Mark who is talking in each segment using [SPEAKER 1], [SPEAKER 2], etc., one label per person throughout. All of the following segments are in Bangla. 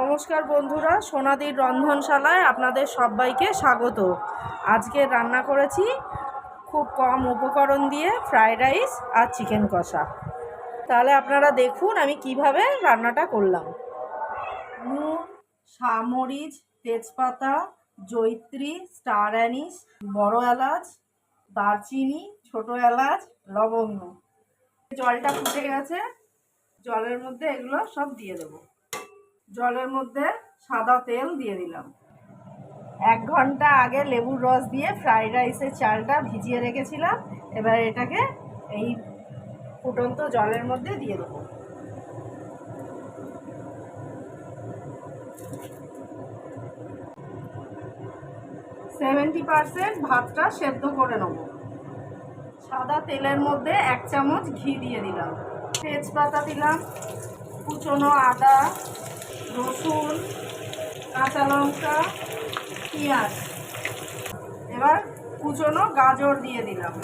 [SPEAKER 1] নমস্কার বন্ধুরা, সোনাদির রন্ধনশালায় আপনাদের সবাইকে স্বাগত। আজকে রান্না করেছি খুব কম উপকরণ দিয়ে ফ্রায়েড রাইস আর চিকেন কষা। তাহলে আপনারা দেখুন আমি কীভাবে রান্নাটা করলাম। নুন সামরিচ তেজপাতা জৈত্রী স্টার অ্যানিস বড় এলাচ, দারচিনি, ছোট এলাচ, লবঙ্গ। জলটা ফুটে গেছে, জলের মধ্যে এগুলো সব দিয়ে দেবো। জলের মধ্যে সাদা তেল দিয়ে দিলাম। এক ঘণ্টা আগে লেবুর রস দিয়ে ফ্রাইড রাইসের চালটা ভিজিয়ে রেখেছিলাম। এবার এটাকে এই ফুটন্ত জলের মধ্যে দিয়ে দেবো। সেভেন্টি পারসেন্ট ভাতটা সেদ্ধ করে নেব। সাদা তেলের মধ্যে এক চামচ ঘি দিয়ে দিলাম। তেজপাতা দিলাম, কুচনো আদা রসুন, কাঁচা লঙ্কা, পেঁয়াজ। এবার কুচনো গাজর দিয়ে দিলাম।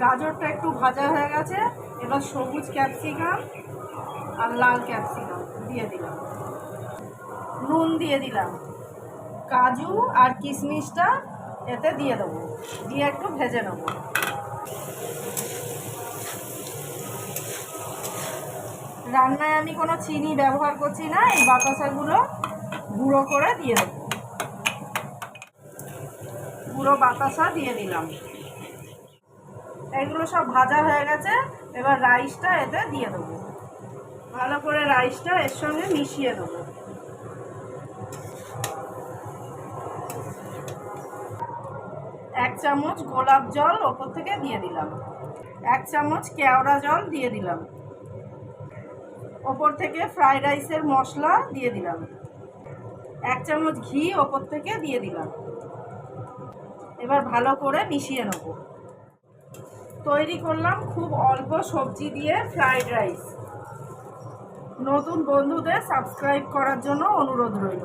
[SPEAKER 1] গাজরটা একটু ভাজা হয়ে গেছে, এবার সবুজ ক্যাপসিকাম আর লাল ক্যাপসিকাম দিয়ে দিলাম। নুন দিয়ে দিলাম। কাজু আর কিশমিশটা এতে দিয়ে দেবো। দিয়ে একটু ভেজে নেব। রান্নায় আমি কোনো চিনি ব্যবহার করছি না, এই বাতাসাগুলো গুঁড়ো করে দিয়ে দেবো। গুঁড়ো বাতাসা দিয়ে দিলাম। এগুলো সব ভাজা হয়ে গেছে, এবার রাইসটা এতে দিয়ে দেবো। ভালো করে রাইসটা এর সঙ্গে মিশিয়ে দেবো। এক চামচ গোলাপ জল ওপর থেকে দিয়ে দিলাম। এক চামচ কেওড়া জল দিয়ে দিলাম। ওপর থেকে ফ্রাইড রাইসের মশলা দিয়ে দিলাম। এক চামচ ঘি ওপর থেকে দিয়ে দিলাম। এবার ভালো করে মিশিয়ে নেব। তৈরি করলাম খুব অল্প সবজি দিয়ে ফ্রাইড রাইস। নতুন বন্ধুদের সাবস্ক্রাইব করার জন্য অনুরোধ রইল।